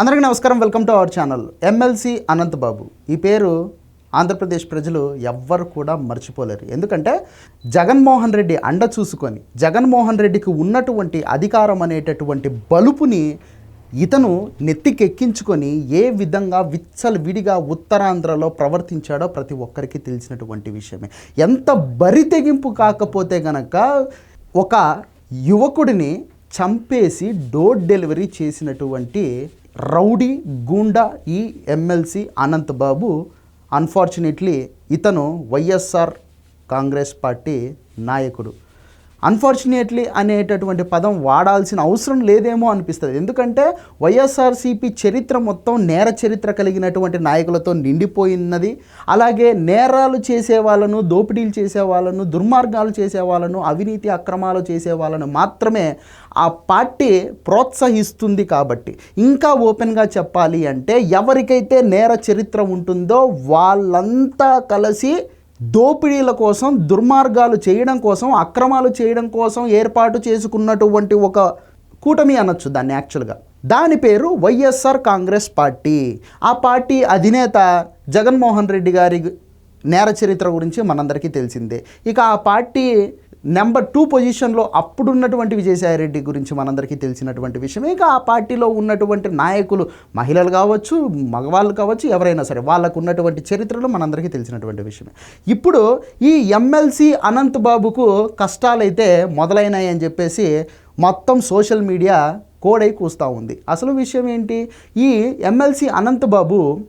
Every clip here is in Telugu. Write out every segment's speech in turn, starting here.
అందరికీ నమస్కారం. Welcome to our channel. MLC Anant Babu. ఈ పేరు ఆంధ్రప్రదేశ్ ప్రజలు ఎవ్వరు కూడా మర్చిపోలేరు. ఎందుకంటే జగన్మోహన్ రెడ్డి అండ చూసుకొని జగన్మోహన్ రెడ్డికి ఉన్నటువంటి అధికారం అనేటటువంటి బలుపుని ఇతను నెత్తికెక్కించుకొని ఏ విధంగా విచ్చలు విడిగా ఉత్తరాంధ్రలో ప్రవర్తించాడో ప్రతి ఒక్కరికి తెలిసినటువంటి విషయమే. ఎంత బరి తెగింపు కాకపోతే గనక ఒక యువకుడిని చంపేసి డోర్ డెలివరీ చేసినటువంటి రౌడీ గూండా ఈ ఎమ్మెల్సీ అనంత్ బాబు అన్ఫార్చునేట్లీ ఇతను వైఎస్ఆర్ కాంగ్రెస్ పార్టీ నాయకుడు. అన్ఫార్చునేట్లీ అనేటటువంటి పదం వాడాల్సిన అవసరం లేదేమో అనిపిస్తుంది. ఎందుకంటే వైఎస్ఆర్సీపీ చరిత్ర మొత్తం నేర చరిత్ర కలిగినటువంటి నాయకులతో నిండిపోయినది. అలాగే నేరాలు చేసే వాళ్ళను దోపిడీలు చేసే వాళ్ళను దుర్మార్గాలు చేసే వాళ్ళను అవినీతి అక్రమాలు చేసే వాళ్ళను మాత్రమే ఆ పార్టీ ప్రోత్సహిస్తుంది కాబట్టి. ఇంకా ఓపెన్గా చెప్పాలి అంటే ఎవరికైతే నేర చరిత్ర ఉంటుందో వాళ్ళంతా కలిసి దోపిడీల కోసం దుర్మార్గాలు చేయడం కోసం అక్రమాలు చేయడం కోసం ఏర్పాటు చేసుకున్నటువంటి ఒక కూటమి అనొచ్చు దాన్ని యాక్చువల్గా. దాని పేరు వైఎస్ఆర్ కాంగ్రెస్ పార్టీ. ఆ పార్టీ అధినేత జగన్మోహన్ రెడ్డి గారి నేర చరిత్ర గురించి మనందరికీ తెలిసిందే. ఇక ఆ పార్టీ నెంబర్ టూ పొజిషన్లో అప్పుడున్నటువంటి విజయసాయి రెడ్డి గురించి మనందరికీ తెలిసినటువంటి విషయమే ఇక ఆ పార్టీలో ఉన్నటువంటి నాయకులు మహిళలు కావచ్చు మగవాళ్ళు కావచ్చు ఎవరైనా సరే వాళ్ళకు ఉన్నటువంటి చరిత్రలో మనందరికీ తెలిసినటువంటి విషయమే ఇప్పుడు ఈ ఎమ్మెల్సీ అనంత్ బాబుకు కష్టాలైతే మొదలైనాయి అని చెప్పేసి మొత్తం సోషల్ మీడియా కోడై కూస్తూ ఉంది. అసలు విషయం ఏంటి? ఈ ఎమ్మెల్సీ అనంత్ బాబు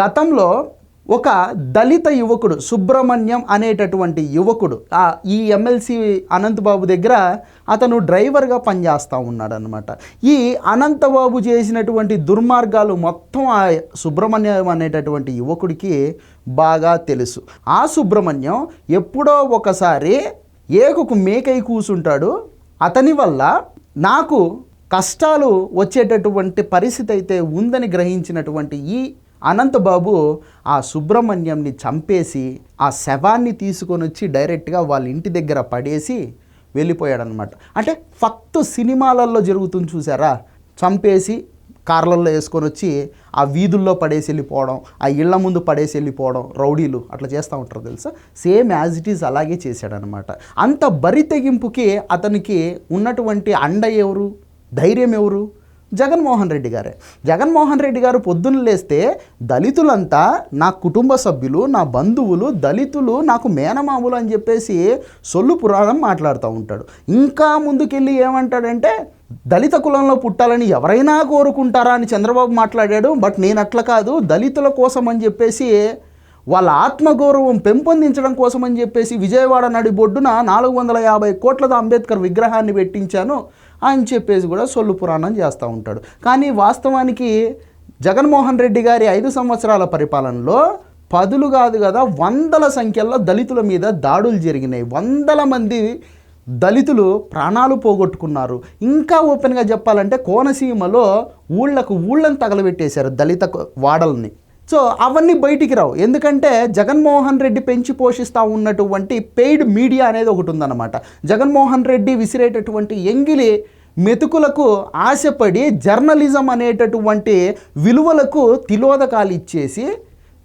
గతంలో ఒక దళిత యువకుడు సుబ్రహ్మణ్యం అనేటటువంటి యువకుడు ఈ ఎమ్మెల్సీ అనంతబాబు దగ్గర అతను డ్రైవర్గా పనిచేస్తూ ఉన్నాడనమాట ఈ అనంతబాబు చేసినటువంటి దుర్మార్గాలు మొత్తం ఆ సుబ్రహ్మణ్యం అనేటటువంటి యువకుడికి బాగా తెలుసు. ఆ సుబ్రహ్మణ్యం ఎప్పుడో ఒకసారి ఏకుకు మేకై కూసుంటాడు. అతని వల్ల నాకు కష్టాలు వచ్చేటటువంటి పరిస్థితి అయితే ఉందని గ్రహించినటువంటి ఈ అనంతబాబు ఆ సుబ్రహ్మణ్యంని చంపేసి ఆ శవాన్ని తీసుకొని వచ్చి డైరెక్ట్గా వాళ్ళ ఇంటి దగ్గర పడేసి వెళ్ళిపోయాడనమాట అంటే ఫక్త్ సినిమాలలో జరుగుతుంది చూసారా? చంపేసి కార్లలో వేసుకొని వచ్చి ఆ వీధుల్లో పడేసి వెళ్ళిపోవడం ఆ ఇళ్ళ ముందు పడేసి వెళ్ళిపోవడం రౌడీలు అట్లా చేస్తూ ఉంటారు తెలుసా? సేమ్ యాజ్ ఇట్ ఈజ్ అలాగే చేశాడనమాట అంత బరి తెగింపుకి అతనికి ఉన్నటువంటి అండ ఎవరు? ధైర్యం ఎవరు? జగన్మోహన్ రెడ్డి గారే. జగన్మోహన్ రెడ్డి గారు పొద్దున్న లేస్తే దళితులంతా నా కుటుంబ సభ్యులు నా బంధువులు దళితులు నాకు మేనమాములు అని చెప్పేసి సొల్లు పురాణం మాట్లాడుతూ ఉంటాడు. ఇంకా ముందుకెళ్ళి ఏమంటాడంటే దళిత కులంలో పుట్టాలని ఎవరైనా కోరుకుంటారా అని చంద్రబాబు మాట్లాడాడు. బట్ నేను అట్లా కాదు దళితుల కోసం అని చెప్పేసి వాళ్ళ ఆత్మగౌరవం పెంపొందించడం కోసం అని చెప్పేసి విజయవాడ నడి బొడ్డున నాలుగు వందల యాభై కోట్లతో అంబేద్కర్ విగ్రహాన్ని పెట్టించాను. అని చెప్పేసి కూడా సొల్లు పురాణం చేస్తూ ఉంటాడు. కానీ వాస్తవానికి జగన్మోహన్ రెడ్డి గారి ఐదు సంవత్సరాల పరిపాలనలో పదులు కాదు కదా వందల సంఖ్యలో దళితుల మీద దాడులు జరిగినాయి. వందల మంది దళితులు ప్రాణాలు పోగొట్టుకున్నారు. ఇంకా ఓపెన్గా చెప్పాలంటే కోనసీమలో ఊళ్ళకు ఊళ్ళని తగలబెట్టేశారు దళిత వాడల్ని. సో అవన్నీ బయటికి రావు. ఎందుకంటే జగన్మోహన్ రెడ్డి పెంచి పోషిస్తూ ఉన్నటువంటి పెయిడ్ మీడియా అనేది ఒకటి ఉందన్నమాట. జగన్మోహన్ రెడ్డి విసిరేటటువంటి ఎంగిలి మెతుకులకు ఆశపడి జర్నలిజం అనేటటువంటి విలువలకు తిలోదకాలు ఇచ్చేసి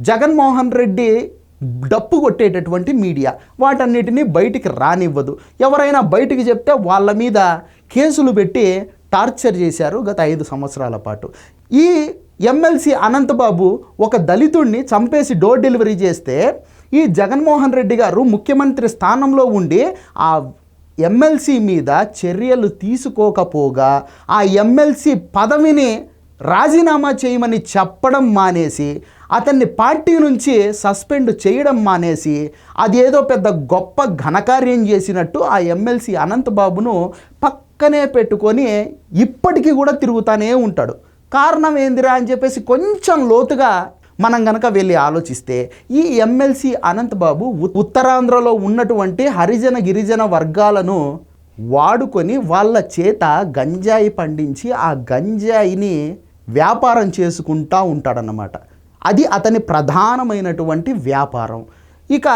జగన్మోహన్ రెడ్డి డప్పు కొట్టేటటువంటి మీడియా వాటన్నిటిని బయటికి రానివ్వదు. ఎవరైనా బయటికి చెప్తే వాళ్ళ మీద కేసులు పెట్టి టార్చర్ చేశారు గత ఐదు సంవత్సరాల పాటు. ఈ ఎమ్మెల్సీ అనంతబాబు ఒక దళితుడిని చంపేసి డోర్ డెలివరీ చేస్తే ఈ జగన్మోహన్ రెడ్డి గారు ముఖ్యమంత్రి స్థానంలో ఉండి ఆ ఎమ్మెల్సీ మీద చర్యలు తీసుకోకపోగా ఆ ఎమ్మెల్సీ పదవిని రాజీనామా చేయమని చెప్పడం మానేసి అతన్ని పార్టీ నుంచి సస్పెండ్ చేయడం మానేసి అదేదో పెద్ద గొప్ప ఘనకార్యం చేసినట్టు ఆ ఎమ్మెల్సీ అనంతబాబును పక్కనే పెట్టుకొని ఇప్పటికీ కూడా తిరుగుతానే ఉంటాడు. కారణం ఏందిరా అని చెప్పేసి కొంచెం లోతుగా మనం గనక వెళ్ళి ఆలోచిస్తే ఈ ఎమ్మెల్సీ అనంతబాబు ఉ- ఉత్తరాంధ్రలో ఉన్నటువంటి హరిజన గిరిజన వర్గాలను వాడుకొని వాళ్ళ చేత గంజాయి పండించి ఆ గంజాయిని వ్యాపారం చేసుకుంటా ఉంటాడన్నమాట. అది అతని ప్రధానమైనటువంటి వ్యాపారం. ఇక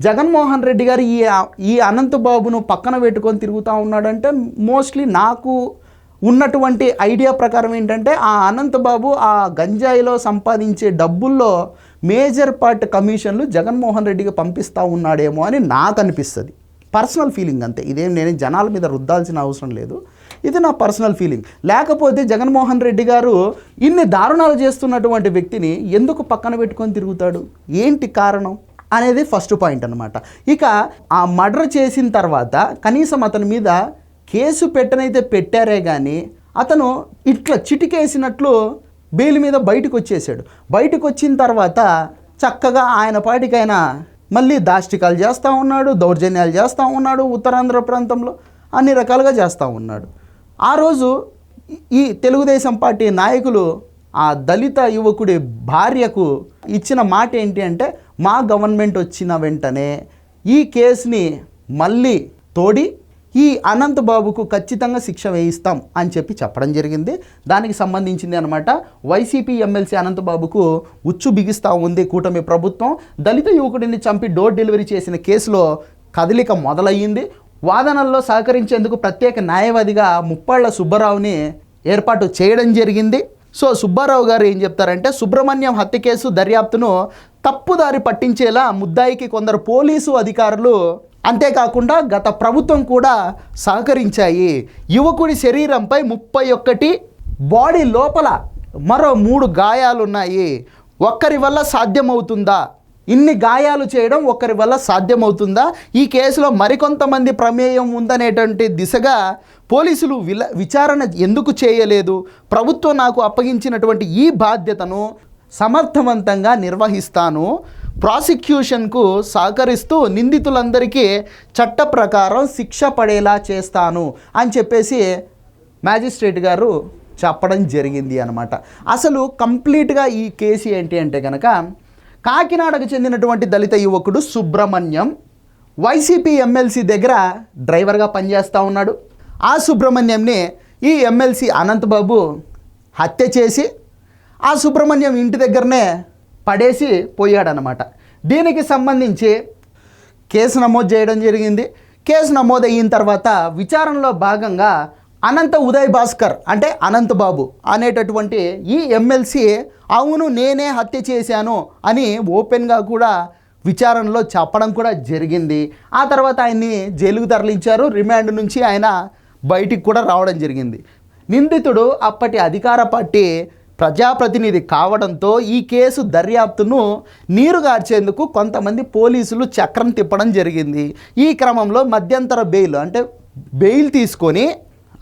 జగన్మోహన్ రెడ్డి గారు ఈ ఈ అనంతబాబును పక్కన పెట్టుకొని తిరుగుతూ ఉన్నాడంటే మోస్ట్లీ నాకు ఉన్నటువంటి ఐడియా ప్రకారం ఏంటంటే ఆ అనంతబాబు ఆ గంజాయిలో సంపాదించే డబ్బుల్లో మేజర్ పార్ట్ కమిషన్లు జగన్మోహన్ రెడ్డికి పంపిస్తూ ఉన్నాడేమో అని నాకు అనిపిస్తుంది. పర్సనల్ ఫీలింగ్ అంతే. ఇదేం నేను జనాల మీద రుద్దాల్సిన అవసరం లేదు. ఇది నా పర్సనల్ ఫీలింగ్. లేకపోతే జగన్మోహన్ రెడ్డి గారు ఇన్ని దారుణాలు చేస్తున్నటువంటి వ్యక్తిని ఎందుకు పక్కన పెట్టుకొని తిరుగుతాడు? ఏంటి కారణం? అనేది ఫస్ట్ పాయింట్ అనమాట ఇక ఆ మర్డర్ చేసిన తర్వాత కనీసం అతని మీద కేసు పెట్టనైతే పెట్టారే కానీ అతను ఇట్లా చిటికేసినట్లు బెయిల్ మీద బయటకు వచ్చేసాడు బయటకు వచ్చిన తర్వాత చక్కగా ఆయన పాటికైనా మళ్ళీ దాష్టికాలు చేస్తూ ఉన్నాడు దౌర్జన్యాలు చేస్తూ ఉన్నాడు ఉత్తరాంధ్ర ప్రాంతంలో అన్ని రకాలుగా చేస్తూ ఉన్నాడు. ఆ రోజు ఈ తెలుగుదేశం పార్టీ నాయకులు ఆ దళిత యువకుడి భార్యకు ఇచ్చిన మాట ఏంటి అంటే మా గవర్నమెంట్ వచ్చిన వెంటనే ఈ కేసుని మళ్ళీ తోడి ఈ అనంత్ బాబుకు ఖచ్చితంగా శిక్ష వేయిస్తాం అని చెప్పి చెప్పడం జరిగింది. దానికి సంబంధించింది అనమాట వైసీపీ ఎమ్మెల్సీ అనంత్ బాబుకు ఉచ్చు బిగిస్తూ ఉంది కూటమి ప్రభుత్వం. దళిత యువకుడిని చంపి డోర్ డెలివరీ చేసిన కేసులో కదలిక మొదలయ్యింది. వాదనల్లో సహకరించేందుకు ప్రత్యేక న్యాయవాదిగా ముప్పాళ్ళ సుబ్బారావుని ఏర్పాటు చేయడం జరిగింది. సో సుబ్బారావు గారు ఏం చెప్తారంటే సుబ్రహ్మణ్యం హత్య కేసు దర్యాప్తును తప్పుదారి పట్టించేలా ముద్దాయికి కొందరు పోలీసు అధికారులు అంతేకాకుండా గత ప్రభుత్వం కూడా సహకరించాయి. యువకుడి శరీరంపై ముప్పై ఒక్కటి బాడీ లోపల మరో మూడు గాయాలున్నాయి. ఒక్కరి వల్ల సాధ్యమవుతుందా? ఇన్ని గాయాలు చేయడం ఒక్కరి వల్ల సాధ్యమవుతుందా? ఈ కేసులో మరికొంతమంది ప్రమేయం ఉందనేటువంటి దిశగా పోలీసులు విల విచారణ ఎందుకు చేయలేదు? ప్రభుత్వం నాకు అప్పగించినటువంటి ఈ బాధ్యతను సమర్థవంతంగా నిర్వహిస్తాను. ప్రాసిక్యూషన్కు సహకరిస్తూ నిందితులందరికీ చట్ట ప్రకారం శిక్ష పడేలా చేస్తాను అని చెప్పేసి మ్యాజిస్ట్రేట్ గారు చెప్పడం జరిగింది అనమాట అసలు కంప్లీట్గా ఈ కేసు ఏంటి అంటే కనుక కాకినాడకు చెందినటువంటి దళిత యువకుడు సుబ్రహ్మణ్యం వైసీపీ ఎమ్మెల్సీ దగ్గర డ్రైవర్గా పనిచేస్తూ ఉన్నాడు. ఆ సుబ్రహ్మణ్యంని ఈ ఎమ్మెల్సీ అనంతబాబు హత్య చేసి ఆ సుబ్రహ్మణ్యం ఇంటి దగ్గరనే పడేసి పోయాడనమాట దీనికి సంబంధించి కేసు నమోదు చేయడం జరిగింది. కేసు నమోదు అయిన తర్వాత విచారణలో భాగంగా అనంత ఉదయ్ భాస్కర్ అంటే అనంత్ బాబు అనేటటువంటి ఈ ఎమ్మెల్సీ అవును నేనే హత్య చేశాను అని ఓపెన్గా కూడా విచారణలో చెప్పడం కూడా జరిగింది. ఆ తర్వాత ఆయన్ని జైలుకు తరలించారు. రిమాండ్ నుంచి ఆయన బయటికి కూడా రావడం జరిగింది. నిందితుడు అప్పటి అధికార పార్టీ ప్రజాప్రతినిధి కావడంతో ఈ కేసు దర్యాప్తును నీరుగార్చేందుకు కొంతమంది పోలీసులు చక్రం తిప్పడం జరిగింది. ఈ క్రమంలో మధ్యంతర బెయిల్ అంటే బెయిల్ తీసుకొని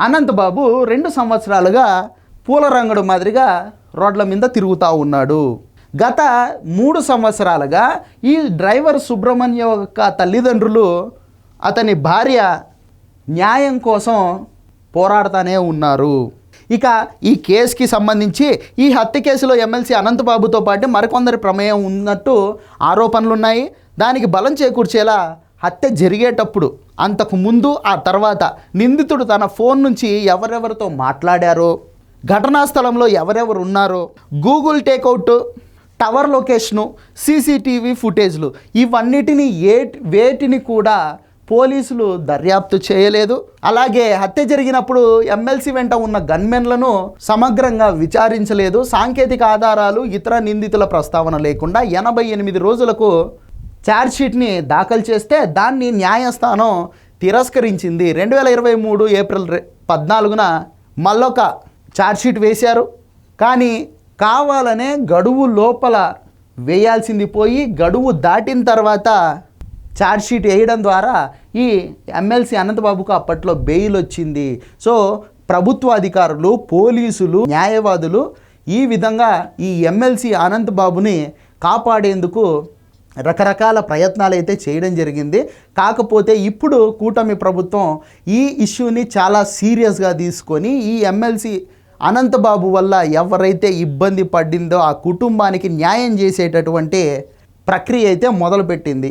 అనంతబాబు రెండు సంవత్సరాలుగా పూలరంగడు మాదిరిగా రోడ్ల మీద తిరుగుతూ ఉన్నాడు. గత మూడు సంవత్సరాలుగా ఈ డ్రైవర్ సుబ్రహ్మణ్య యొక్క తల్లిదండ్రులు అతని భార్య న్యాయం కోసం పోరాడుతూనే ఉన్నారు. ఇక ఈ కేసుకి సంబంధించి ఈ హత్య కేసులో ఎమ్మెల్సీ అనంతబాబుతో పాటు మరికొందరి ప్రమేయం ఉన్నట్టు ఆరోపణలు ఉన్నాయి దానికి బలం చేకూర్చేలా హత్య జరిగేటప్పుడు అంతకు ముందు ఆ తర్వాత నిందితుడు తన ఫోన్ నుంచి ఎవరెవరితో మాట్లాడారో ఘటనా స్థలంలో ఎవరెవరు ఉన్నారో Google takeout tower location CCTV ఫుటేజ్లు ఇవన్నిటిని ఏ వేటిని కూడా పోలీసులు దర్యాప్తు చేయలేదు. అలాగే హత్య జరిగినప్పుడు ఎమ్మెల్సీ వెంట ఉన్న గన్మెన్లను సమగ్రంగా విచారించలేదు. సాంకేతిక ఆధారాలు ఇతర నిందితుల ప్రస్తావన లేకుండా ఎనభై ఎనిమిది రోజులకు ఛార్జ్షీట్ని దాఖలు చేస్తే దాన్ని న్యాయస్థానం తిరస్కరించింది. రెండు వేల ఇరవై మూడు ఏప్రిల్ రె- పద్నాలుగున మళ్ళొక ఛార్జ్షీట్ వేశారు. కానీ కావాలనే గడువు లోపల వేయాల్సింది పోయి గడువు దాటిన తర్వాత ఛార్జ్షీట్ వేయడం ద్వారా ఈ ఎమ్మెల్సీ అనంతబాబుకు అప్పట్లో బెయిల్ వచ్చింది. సో ప్రభుత్వ అధికారులు పోలీసులు న్యాయవాదులు ఈ విధంగా ఈ ఎమ్మెల్సీ అనంతబాబుని కాపాడేందుకు రకరకాల ప్రయత్నాలు అయితే చేయడం జరిగింది. కాకపోతే ఇప్పుడు కూటమి ప్రభుత్వం ఈ ఇష్యూని చాలా సీరియస్గా తీసుకొని ఈ ఎమ్మెల్సీ అనంతబాబు వల్ల ఎవరైతే ఇబ్బంది పడిందో ఆ కుటుంబానికి న్యాయం చేసేటటువంటి ప్రక్రియ అయితే మొదలుపెట్టింది.